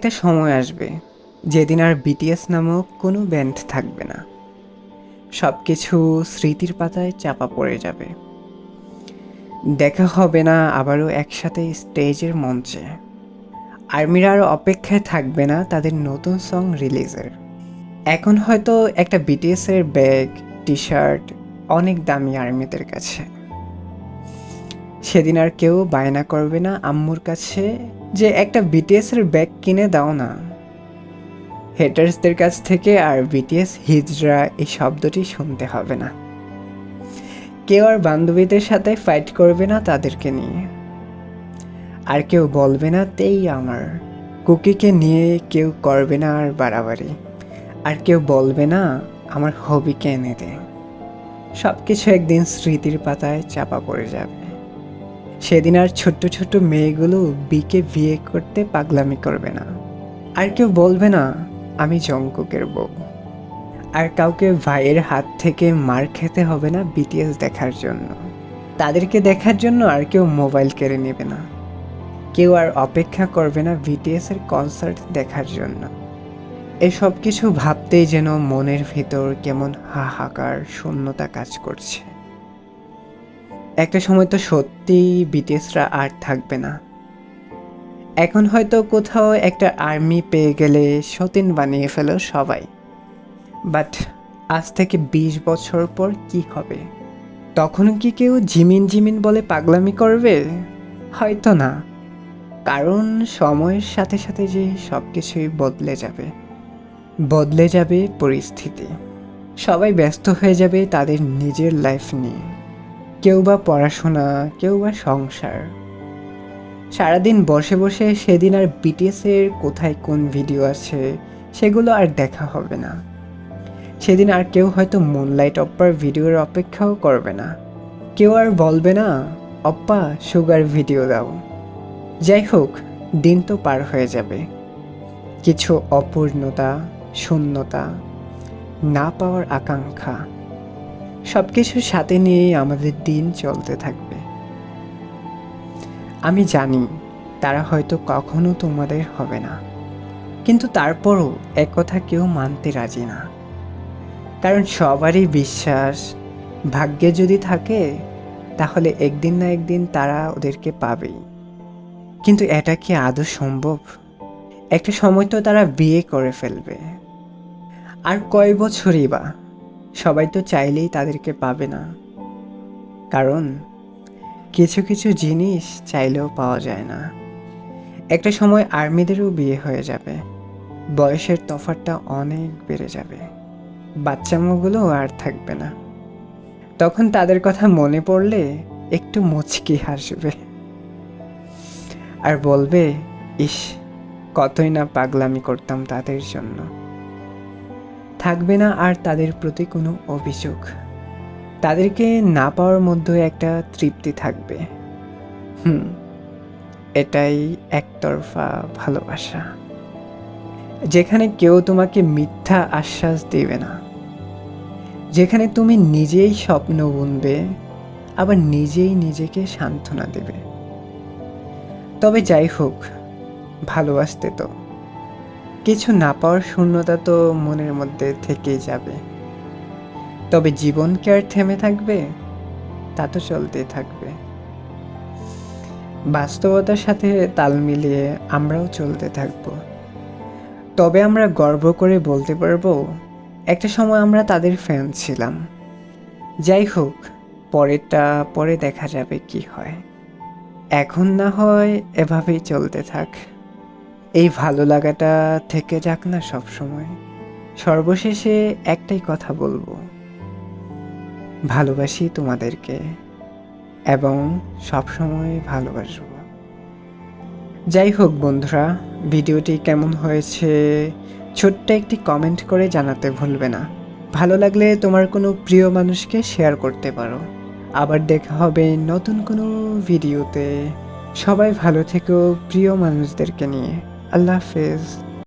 একটা সময় আসবে যেদিন আর বিটিএস নামক কোনো ব্যান্ড থাকবে না। সব কিছু স্মৃতির পাতায় চাপা পড়ে যাবে। দেখা হবে না আবারও একসাথে স্টেজের মঞ্চে। আর্মিরা আর অপেক্ষায় থাকবে না তাদের নতুন সং রিলিজের এখন হয়তো একটা বিটিএসের ব্যাগ টি শার্ট অনেক দামি আর্মিদের কাছে। সেদিন আর কেউ বায়না করবে না আম্মুর কাছে যে একটা বিটিএসের ব্যাগ কিনে দাও না। হেটার্সদের কাছ থেকে আর বিটিএস হিজরা এই শব্দটি শুনতে হবে না। কেউ আর বান্ধবীদের সাথে ফাইট করবে না তাদেরকে নিয়ে। আর কেউ বলবে না, তেই আমার। কুকিকে নিয়ে কেউ করবে না আর বাড়াবাড়ি। আর কেউ বলবে না, আমার হবিকে এনে দে। সব কিছু একদিন স্মৃতির পাতায় চাপা পড়ে যাবে। সেদিন আর ছোট্ট ছোট্ট মেয়েগুলো বিকে বিয়ে করতে পাগলামি করবে না। আর কেউ বলবে না, আমি জঙ্কুকের বউ। আর কাউকে ভাইয়ের হাত থেকে মার খেতে হবে না বিটিএস দেখার জন্য। তাদেরকে দেখার জন্য আর কেউ মোবাইল কেড়ে নেবে না। কেউ আর অপেক্ষা করবে না বিটিএস এর কনসার্ট দেখার জন্য। এসব কিছু ভাবতেই যেন মনের ভিতর কেমন হাহাকার শূন্যতা কাজ করছে। একটা সময় তো সত্যি বিটিএসরা আর থাকবে না। এখন হয়তো কোথাও একটা আর্মি পেয়ে গেলে সতীন বানিয়ে ফেলো সবাই। বাট আজ থেকে বিশ বছর পর কি হবে? তখন কি কেউ ঝিমিন ঝিমিন বলে পাগলামি করবে? হয়তো না। কারণ সময়ের সাথে সাথে যে সব কিছুই বদলে যাবে। বদলে যাবে পরিস্থিতি। সবাই ব্যস্ত হয়ে যাবে তাদের নিজের লাইফ নিয়ে। কেউ বা পড়াশোনা কেউ বা সংসার। সারাদিন বসে বসে সেদিন আর বিটিএসের কোথায় কোন ভিডিও আছে, সেগুলো আর দেখা হবে না। সেদিন আর কেউ হয়তো মুনলাইট অপ্পার ভিডিওর অপেক্ষাও করবে না। কেউ আর বলবে না, অপ্পা সুগার ভিডিও দাও। যাই হোক, দিন তো পার হয়ে যাবে। কিছু অপূর্ণতা, শূন্যতা না পাওয়ার আকাঙ্ক্ষা। সব কিছুর সাথে নিয়েই আমাদের দিন চলতে থাকবে। আমি জানি তারা হয়তো কখনো তোমাদের হবে না। কিন্তু তারপরও কথা কেউ মানতে রাজি না। কারণ সবারই বিশ্বাস, ভাগ্যে যদি থাকে, তাহলে একদিন না একদিন তারা ওদেরকে পাবেই। কিন্তু এটা কি আদৌ সম্ভব? একটা সময় তো তারা বিয়ে করে ফেলবে। আর কয় বছরই বা? সবাই তো চাইলেই তাদেরকে পাবে না। কারণ কিছু কিছু জিনিস চাইলেও পাওয়া যায় না। একটা সময় আর্মিদেরও বিয়ে হয়ে যাবে। বয়সের তফাতটা অনেক বেড়ে যাবে। বাচ্চা বাচ্চামোগুলো আর থাকবে না। তখন তাদের কথা মনে পড়লে একটু মুচকি হাসবে। আর বলবে, ইস, কতই না পাগলামি করতাম তাদের জন্য। থাকবে না আর তাদের প্রতি কোনো অভিযোগ। তাদেরকে না পাওয়ার মধ্যে একটা তৃপ্তি থাকবে। হুম, এটাই একতরফা ভালোবাসা। যেখানে কেউ তোমাকে মিথ্যা আশ্বাস দেবে না। যেখানে তুমি নিজেই স্বপ্ন বুনবে, আবার নিজেই নিজেকে সান্ত্বনা দেবে। তবে যাই হোক, ভালোবাসতে তো। কিছু না পাওয়ার শূন্যতা তো মনের মধ্যে থেকেই যাবে। তবে জীবন কি আর থেমে থাকবে? তা তো চলতেই থাকবে। বাস্তবতার সাথে তাল মিলিয়ে আমরাও চলতে থাকব। তবে আমরা গর্ব করে বলতে পারব, একটা সময় আমরা তাদের ফ্যান ছিলাম। যাই হোক, পরেরটা, পরে দেখা যাবে কি হয়। এখন না হয় এভাবেই চলতে থাক। এই ভালো লাগাটা থেকে যাক না সব সময়। সর্বশেষে একটাই কথা বলব। ভালোবাসি তোমাদেরকে এবং সবসময় ভালোবাসব। যাই হোক বন্ধুরা, ভিডিওটি কেমন হয়েছে ছোট্ট একটি কমেন্ট করে জানাতে ভুলবে না। ভালো লাগলে তোমার কোনো প্রিয় মানুষকে শেয়ার করতে পারো। আবার দেখা হবে নতুন কোনো ভিডিওতে। সবাই ভালো থেকো প্রিয় মানুষদেরকে নিয়ে। আল্লাহ হাফেজ